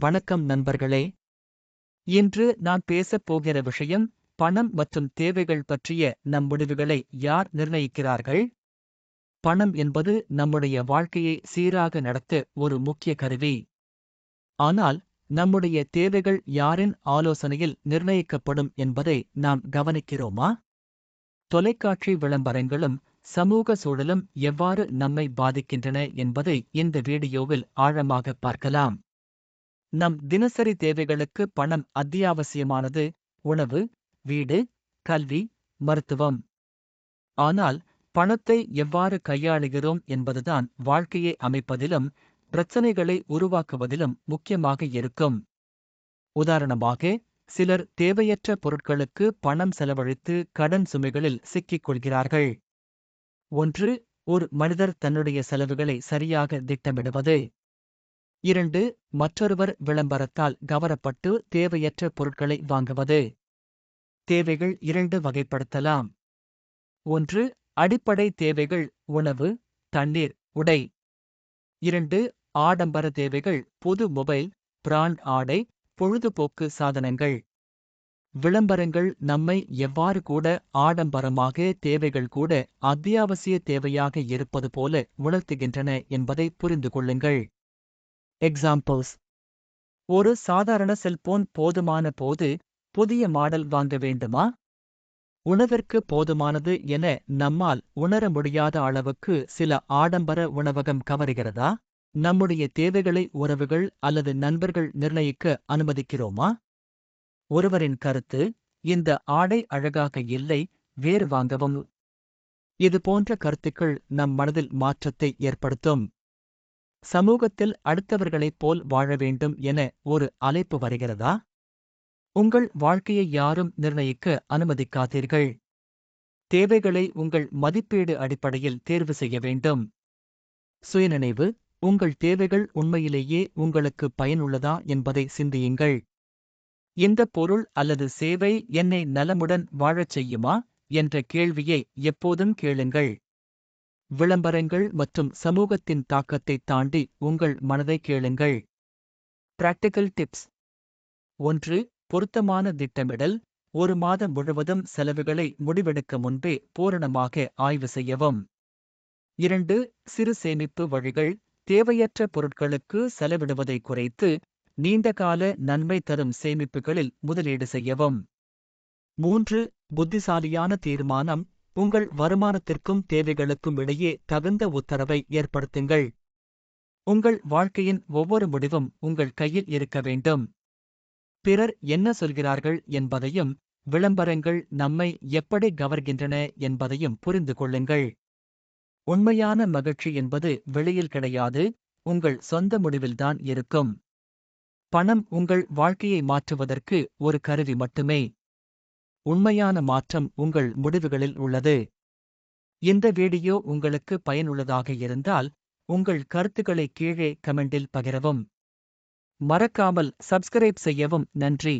வணக்கம் நண்பர்களே. இன்று நான் பேசப் போகிற விஷயம் பணம் மற்றும் தேவைகள் பற்றிய நம் முடிவுகளை யார் நிர்ணயிக்கிறார்கள்? பணம் என்பது நம்முடைய வாழ்க்கையை சீராக நடத்த ஒரு முக்கிய கருவி. ஆனால் நம்முடைய தேவைகள் யாரின் ஆலோசனையில் நிர்ணயிக்கப்படும் என்பதை நாம் கவனிக்கிறோமா? தொலைக்காட்சி விளம்பரங்களும் சமூக சூழலும் எவ்வாறு நம்மை பாதிக்கின்றன என்பதை இந்த வீடியோவில் ஆழமாக பார்க்கலாம். நம் தினசரி தேவைகளுக்கு பணம் அத்தியாவசியமானது உணவு வீடு கல்வி மருத்துவம். ஆனால் பணத்தை எவ்வாறு கையாளுகிறோம் என்பதுதான் வாழ்க்கையை அமைப்பதிலும் பிரச்சனைகளை உருவாக்குவதிலும் முக்கியமாக இருக்கும். உதாரணமாக சிலர் தேவையற்ற பொருட்களுக்கு பணம் செலவழித்து கடன் சுமைகளில் சிக்கிக் கொள்கிறார்கள் ஒன்று ஒரு மனிதர் தன்னுடைய செலவுகளை சரியாக திட்டமிடுவது. இரண்டு மற்றொருவர் விளம்பரத்தால் கவரப்பட்டு தேவையற்ற பொருட்களை வாங்குவது. தேவைகள் இரண்டு வகைப்படுத்தலாம். ஒன்று அடிப்படை தேவைகள் உணவு தண்ணீர் உடை. இரண்டு ஆடம்பர தேவைகள் புது மொபைல் பிராண்ட் ஆடை பொழுதுபோக்கு சாதனங்கள். விளம்பரங்கள் நம்மை எவ்வாறு கூட ஆடம்பரமாக தேவைகள் கூட அத்தியாவசிய தேவையாக இருப்பது போல உணர்த்துகின்றன என்பதை புரிந்து கொள்ளுங்கள். எக்ஸாம்பிள்ஸ் ஒரு சாதாரண செல்போன் போதுமான போது புதிய மாடல் வாங்க வேண்டுமா? உணவிற்கு போதுமானது என நம்மால் உணர முடியாத அளவுக்கு சில ஆடம்பர உணவகம் கவருகிறதா? நம்முடைய தேவைகளை உறவுகள் அல்லது நண்பர்கள் நிர்ணயிக்க அனுமதிக்கிறோமா? ஒருவரின் கருத்து இந்த ஆடை அழகாக இல்லை வேறு வாங்கவும். இது போன்ற கருத்துக்கள் நம் மனதில் மாற்றத்தை ஏற்படுத்தும். சமூகத்தில் அடுத்தவர்களைப் போல் வாழ வேண்டும் என ஒரு அழைப்பு வருகிறதா? உங்கள் வாழ்க்கையை யாரும் நிர்ணயிக்க அனுமதிக்காதீர்கள். தேவைகளை உங்கள் மதிப்பீடு அடிப்படையில் தேர்வு செய்ய வேண்டும். சுயநினைவு உங்கள் தேவைகள் உண்மையிலேயே உங்களுக்கு பயனுள்ளதா என்பதை சிந்தியுங்கள். இந்த பொருள் அல்லது சேவை என்னை நலமுடன் வாழச் செய்யுமா? என்ற கேள்வியை எப்போதும் கேளுங்கள். விளம்பரங்கள் மற்றும் சமூகத்தின் தாக்கத்தை தாண்டி உங்கள் மனதை கேளுங்கள். பிராக்டிக்கல் டிப்ஸ் ஒன்று பொருத்தமான திட்டமிடல். ஒரு மாதம் முழுவதும் செலவுகளை முடிவெடுக்க முன்பே பூரணமாக ஆய்வு செய்யவும். இரண்டு சிறு சேமிப்பு வழிகள். தேவையற்ற பொருட்களுக்கு செலவிடுவதை குறைத்து நீண்டகால நன்மை தரும் சேமிப்புகளில் முதலீடு செய்யவும். மூன்று புத்திசாலியான தீர்மானம். உங்கள் வருமானத்திற்கும் தேவைகளுக்கும் இடையே தகுந்த உத்தரவை ஏற்படுத்துங்கள். உங்கள் வாழ்க்கையின் ஒவ்வொரு முடிவும் உங்கள் கையில் இருக்க வேண்டும். பிறர் என்ன சொல்கிறார்கள் என்பதையும் விளம்பரங்கள் நம்மை எப்படி கவர்கின்றன என்பதையும் புரிந்து கொள்ளுங்கள். உண்மையான மகிழ்ச்சி என்பது வெளியில் கிடையாது உங்கள் சொந்த முடிவில்தான் இருக்கும். பணம் உங்கள் வாழ்க்கையை மாற்றுவதற்கு ஒரு கருவி மட்டுமே. உண்மையான மாற்றம் உங்கள் முடிவுகளில் உள்ளது. இந்த வீடியோ உங்களுக்கு பயனுள்ளதாக இருந்தால் உங்கள் கருத்துக்களை கீழே கமெண்டில் பகிரவும். மறக்காமல் சப்ஸ்கிரைப் செய்யவும் நன்றி.